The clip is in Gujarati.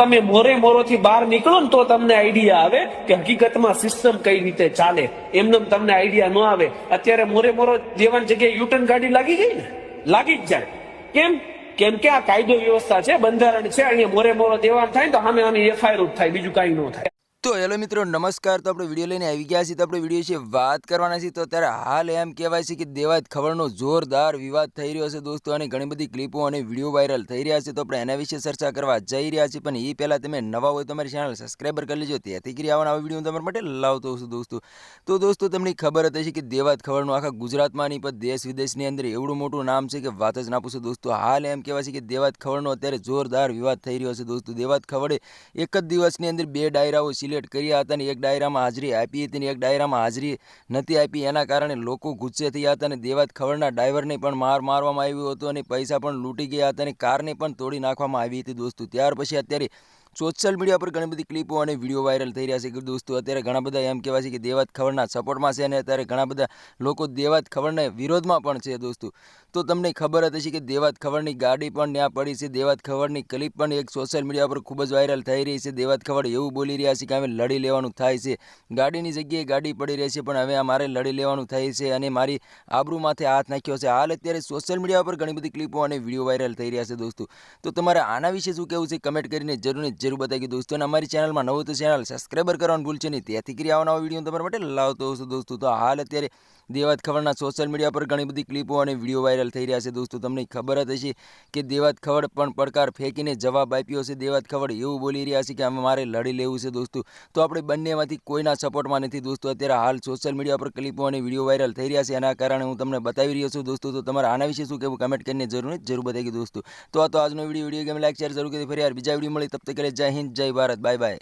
તમે મોરે મોરોથી બહાર નીકળો ને તો તમને આઈડિયા આવે કે હકીકતમાં સિસ્ટમ કઈ રીતે ચાલે. એમને તમને આઈડિયા ન આવે. અત્યારે મોરે મોરો દેવાની જગ્યાએ યુટર્ન ગાડી લાગી ગઈ ને? લાગી જ જાય. કેમ? કેમ કે આ કાયદો વ્યવસ્થા છે, બંધારણ છે, અહીંયા મોરે મોરો દેવાન થાય તો સામે આની એફઆઈઆર થાય, બીજું કાંઈ ન થાય. તો હેલો મિત્રો, નમસ્કાર. તો આપણે વીડિયો લઈને આવી ગયા છીએ. તો આપણે વીડિયો વિશે વાત કરવાના છીએ. તો અત્યારે હાલ એમ કહેવાય છે કે દેવાયત ખબરનો જોરદાર વિવાદ થઈ રહ્યો છે દોસ્તો, અને ઘણી બધી ક્લિપો અને વીડિયો વાયરલ થઈ રહ્યા છે. તો આપણે એના વિશે ચર્ચા કરવા જઈ રહ્યા છીએ. પણ એ પહેલાં તમે નવા હોય તમારી ચેનલ સબસ્ક્રાઈબર કરી લેજો. તેથી કરી આવવાના આવા વીડિયો તમારા માટે લાવતો છું દોસ્તો. તો દોસ્તો, તમને ખબર હતી કે દેવાત ખબરનું આખા ગુજરાતમાં નહીં, પણ દેશ વિદેશની અંદર એવડું મોટું નામ છે કે વાત જ ના પૂછો દોસ્તો. હાલ એમ કહેવાય છે કે દેવાત ખબરનો અત્યારે જોરદાર વિવાદ થઈ રહ્યો છે દોસ્તો. દેવાત ખબરે એક જ દિવસની અંદર બે ડાયરાઓ સિલેક્ટ કર્યા હતા અને એક ડાયરામાં હાજરી આપી હતી ને એક ડાયરામાં હાજરી નથી આપી. એના કારણે લોકો ગુસ્સે થયા હતા અને દેવાત ખવડના ડ્રાઈવરને પણ માર મારવામાં આવ્યું હતું અને પૈસા પણ લૂંટી ગયા હતા અને કારને પણ તોડી નાખવામાં આવી હતી દોસ્તો. ત્યાર પછી અત્યારે સોશિયલ મીડિયા પર ઘણી બધી ક્લિપો અને વીડિયો વાયરલ થઈ રહ્યા છે. દોસ્તો, અત્યારે ઘણા બધા એમ કહેવાય છે કે દેવાત ખબરના સપોર્ટમાં છે અને અત્યારે ઘણા બધા લોકો દેવાત ખબરના વિરોધમાં પણ છે દોસ્તો. તો તમને ખબર હતી છે કે દેવાત ખબરની ગાડી પણ ત્યાં પડી છે. દેવાત ખબરની ક્લિપ પણ એક સોશિયલ મીડિયા પર ખૂબ જ વાયરલ થઈ રહી છે. દેવાત ખબર એવું બોલી રહ્યા છે કે અમે લડી લેવાનું થાય છે. ગાડીની જગ્યાએ ગાડી પડી રહી છે, પણ હવે અમારે લડી લેવાનું થાય છે અને મારી આબરૂ માથે હાથ નાખ્યો છે. હાલ અત્યારે સોશિયલ મીડિયા પર ઘણી બધી ક્લિપો અને વીડિયો વાયરલ થઈ રહ્યા છે દોસ્તો. તો તમારે આના વિશે શું કહેવું છે? કમેન્ટ કરીને જરૂર જરૂર બતાવી દોસ્તો, અને અમારી ચેનલમાં નવું તો ચેનલ સબસ્ક્રાઈબર કરવાનું ભૂલશે નહીં. ત્યાંથી કરી આવવાના વીડિયો તમારા માટે લાવતો હશે દોસ્તો તો હાલ અત્યારે દેવાત ખબરના સોશિયલ મીડિયા પર ઘણી બધી ક્લિપો અને વીડિયો વાયરલ થઈ રહ્યા છે. દોસ્તો, તમને ખબર જ હશે કે દેવાત ખબર પણ પડકાર ફેંકીને જવાબ આપ્યો છે. દેવાત ખબર એવું બોલી રહ્યા છે કે અમે મારે લડી લેવું છે, દોસ્તો. તો આપણે બંનેમાંથી કોઈના સપોર્ટમાં નથી. દોસ્તો, અત્યારે હાલ સોશિયલ મીડિયા પર ક્લિપો અને વીડિયો વાયરલ થઈ રહ્યા છે. એના કારણે હું તમને બતાવી રહ્યો છું. દોસ્તો, તો તમારે આના વિશે શું કહેવું? કમેન્ટ કરીને જરૂર જરૂર બતાવી દોસ્તો. તો આ તો આજનો video. Video game like share જરૂર કરી ફરી યાર બીજા વીડિયો મળી તબ તક જય હિન્દ જય ભારત બાય બાય.